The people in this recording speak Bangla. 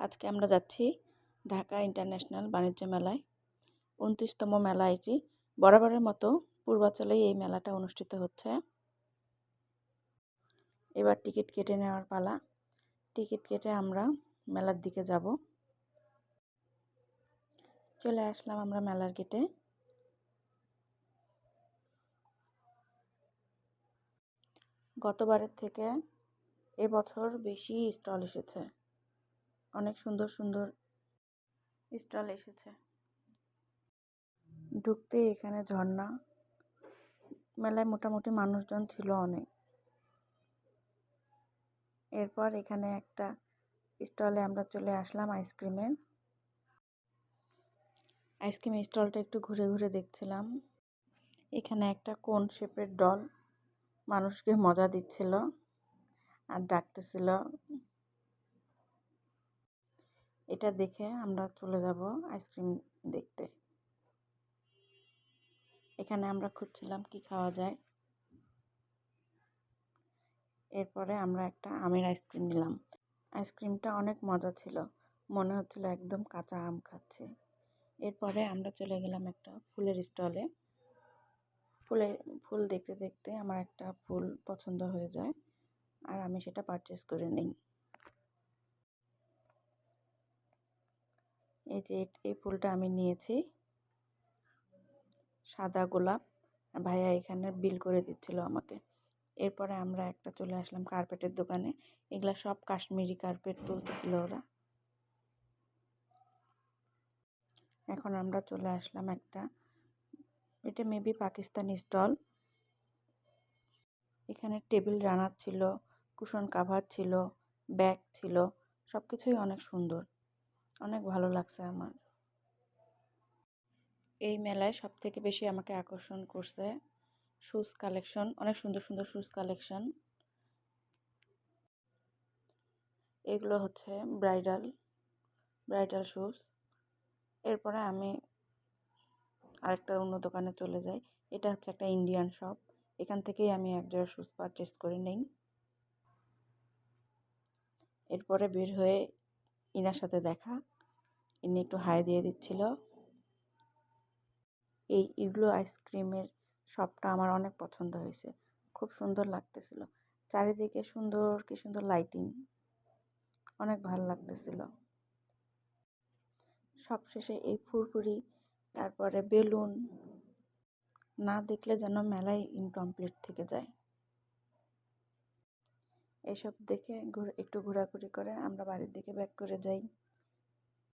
আজকে আমরা যাচ্ছি ঢাকা ইন্টারন্যাশনাল বাণিজ্য মেলায়। উনত্রিশতম মেলা এটি। বরাবরের মতো পূর্বাচলেই এই মেলাটা অনুষ্ঠিত হচ্ছে। এবার টিকিট কেটে নেওয়ার পালা। টিকিট কেটে আমরা মেলার দিকে যাব। চলে আসলাম আমরা মেলার গেটে। গতবারের থেকে এবছর বেশি স্টল এসেছে। অনেক সুন্দর সুন্দর স্টল এসেছে। ঢুকতে এখানে ঝর্ণা। মেলায় মোটামুটি মানুষজন ছিল অনেক। এরপর এখানে একটা স্টলে আমরা চলে আসলাম আইসক্রিমের। আইসক্রিম স্টলটা একটু ঘুরে ঘুরে দেখছিলাম। এখানে একটা কোন শেপের ডল। মানুষকে মজা দিচ্ছিল আর ডাকতেছিল। এটা দেখে আমরা চলে যাব আইসক্রিম দেখতে। এখানে আমরা খুঁজছিলাম কি খাওয়া যায়। এরপরে আমরা একটা আমের আইসক্রিম নিলাম। আইসক্রিমটা অনেক মজা ছিল। মনে হচ্ছিল একদম কাঁচা আম খাচ্ছে। এরপরে আমরা চলে গেলাম একটা ফুলের স্টলে। ফুলে, ফুল দেখতে দেখতে আমার একটা ফুল পছন্দ হয়ে যায়। আর আমি সেটা পারচেস করে নিই। এই যে এই ফুলটা আমি নিয়েছি। সাদা গোলাপ। ভাইয়া এখানে বিল করে দিচ্ছিল আমাকে। এরপরে আমরা একটা চলে আসলাম কার্পেটের দোকানে। এগুলা সব কাশ্মীরি কার্পেট তুলতেছিল ওরা। এখন আমরা চলে আসলাম একটা, এটা মেবি পাকিস্তানি স্টল। এখানে টেবিল রানার ছিল, কুশন কাভার ছিল, ব্যাগ ছিল সব কিছুই অনেক সুন্দর। অনেক ভালো লাগছে আমার। এই মেলায় সব থেকে বেশি আমাকে আকর্ষণ করছে শুজ কালেকশন অনেক সুন্দর সুন্দর শুজ কালেকশন এগুলো হচ্ছে ব্রাইডাল ব্রাইডাল শুজ এরপরে আমি আরেকটা অন্য দোকানে চলে যাই। এটা হচ্ছে একটা ইন্ডিয়ান শপ এখান থেকেই আমি এক জোড়া শুজ পারচেস করে নিই। এরপরে বের হয়ে ইনার সাথে দেখা। ইনি একটু হাই দিয়ে দিচ্ছিল। এই ইগলো আইসক্রিমের শপটা আমার অনেক পছন্দ হয়েছে। খুব সুন্দর লাগতেছিল। চারিদিকে সুন্দর কি সুন্দর লাইটিং অনেক ভালো লাগতেছিল। সবশেষে এই ফুরফুরি, তারপরে বেলুন। না দেখলে যেন মেলায় ইনকমপ্লিট থেকে যায়। এসব দেখে একটু ঘোরাঘুরি করে আমরা বাড়ির দিকে ব্যাক করে যাই।